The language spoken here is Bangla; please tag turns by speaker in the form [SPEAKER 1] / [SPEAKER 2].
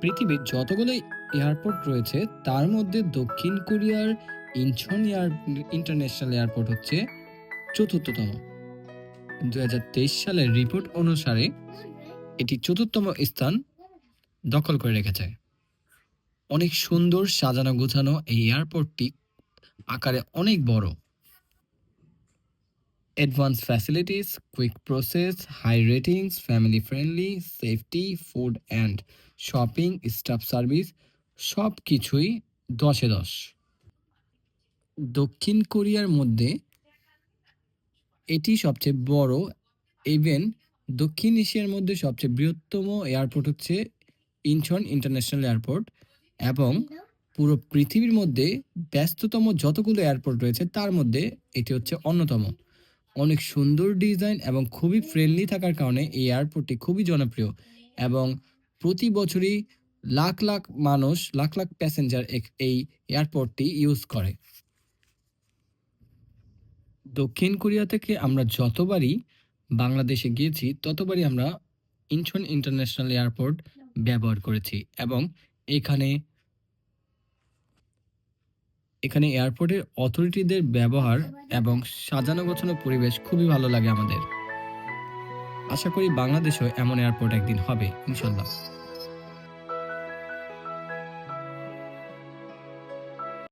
[SPEAKER 1] পৃথিবীর যতগুলো এয়ারপোর্ট রয়েছে, তার মধ্যে দক্ষিণ কোরিয়ার ইনচন এয়ার, ইন্টারন্যাশনাল এয়ারপোর্ট হচ্ছে চতুর্থতম। দুই হাজার তেইশ সালের রিপোর্ট অনুসারে এটি চতুর্থতম স্থান দখল করে রেখেছে। অনেক সুন্দর সাজানো গোছানো এই এয়ারপোর্টটি আকারে অনেক বড়। Advance facilities quick process high ratings family friendly safety food and shopping staff service সব কিছুই দশে দশ। দক্ষিণ কোরিয়ার মধ্যে এটি সবচেয়ে বড় ইভেন দক্ষিণ এশিয়ার মধ্যে সবচেয়ে বৃহত্তম এয়ারপোর্ট হচ্ছে ইনচন ইন্টারন্যাশনাল এয়ারপোর্ট এবং পুরো পৃথিবীর মধ্যে ব্যস্ততম যতগুলো এয়ারপোর্ট রয়েছে তার মধ্যে এটি হচ্ছে অন্যতম। অনেক সুন্দর ডিজাইন এবং খুবই ফ্রেন্ডলি থাকার কারণে এই এয়ারপোর্টটি খুবই জনপ্রিয় এবং প্রতি বছরই লাখ লাখ মানুষ, লাখ লাখ প্যাসেঞ্জার এই এয়ারপোর্টটি ইউজ করে। দক্ষিণ কোরিয়া থেকে আমরা যতবারই বাংলাদেশে গিয়েছি, ততবারই আমরা ইনচন ইন্টারন্যাশনাল এয়ারপোর্ট ব্যবহার করেছি এবং এখানে এখানে এয়ারপোর্টের অথরিটিদের ব্যবহার এবং সাজানো গোছানো পরিবেশ খুবই ভালো লাগে আমাদের। আশা করি বাংলাদেশও এমন এয়ারপোর্ট একদিন হবে, ইনশাল্লাহ।